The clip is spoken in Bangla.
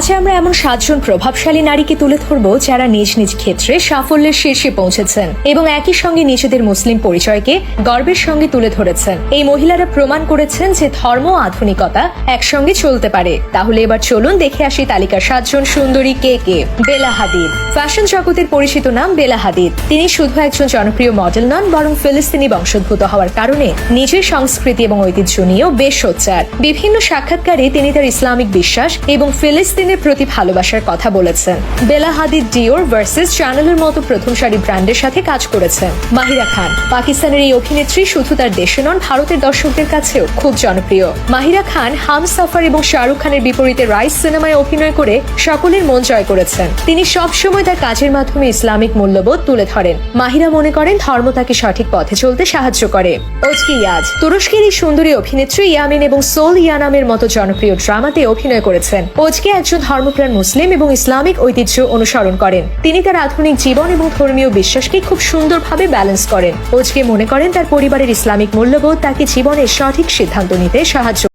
আজ আমরা এমন সাতজন প্রভাবশালী নারীকে তুলে ধরব যারা নিজ নিজ ক্ষেত্রে সাফল্যের শীর্ষে পৌঁছেছেন এবং একই সঙ্গে নিজেদের মুসলিম পরিচয়কে গর্বের সঙ্গে তুলে ধরেছেন। এই মহিলারা প্রমাণ করেছেন যে ধর্ম আধুনিকতা একসঙ্গে চলতে পারে। তাহলে এবার চলুন দেখে আসি তালিকার সাতজন সুন্দরী কে কে? বেলা হাদিদ। ফ্যাশন জগতের পরিচিত নাম বেলা হাদিদ। তিনি শুধু একজন জনপ্রিয় মডেল নন, বরং ফিলিস্তিনি বংশোদ্ভূত হওয়ার কারণে নিজের সংস্কৃতি এবং ঐতিহ্য নিয়েও বেশ সোচ্চার। বিভিন্ন সাক্ষাৎকারে তিনি তার ইসলামিক বিশ্বাস এবং ফিলিস্তিনের প্রতি ভালোবাসার কথা বলেছেন। বেলা হাদিদ ডিওর ভার্সেস চ্যানেলের মতো প্রথম সারি ব্র্যান্ডের সাথে কাজ করেছেন। মাহিরা খান, পাকিস্তানের এই অভিনেত্রী শুধু তার দেশে নন, ভারতের দর্শকদের কাছেও খুব জনপ্রিয়। মাহিরা খান, হাম সাফার এবং শাহরুখ খানের বিপরীতে রাইস সিনেমায় অভিনয় করে সকলের মন জয় করেছেন। তিনি সবসময় তার কাজের মাধ্যমে ইসলামিক মূল্যবোধ তুলে ধরেন। মাহিরা মনে করেন, ধর্ম তাকে সঠিক পথে চলতে সাহায্য করে। ওজকি ইয়াজ, তুরস্কের এই সুন্দরী অভিনেত্রী ইয়ামিন এবং সোল ইয়ানামের মতো জনপ্রিয় ড্রামাতে অভিনয় করেছেন। ওজকে একজন ধর্মপ্রাণ মুসলিম এবং ইসলামিক ঐতিহ্য অনুসরণ করেন। তিনি তার আধুনিক জীবন এবং ধর্মীয় বিশ্বাসকে খুব সুন্দরভাবে ব্যালেন্স করেন। ওজকে মনে করেন তার পরিবারের ইসলামিক মূল্যবোধ তাকে জীবনের সঠিক সিদ্ধান্ত নিতে সাহায্য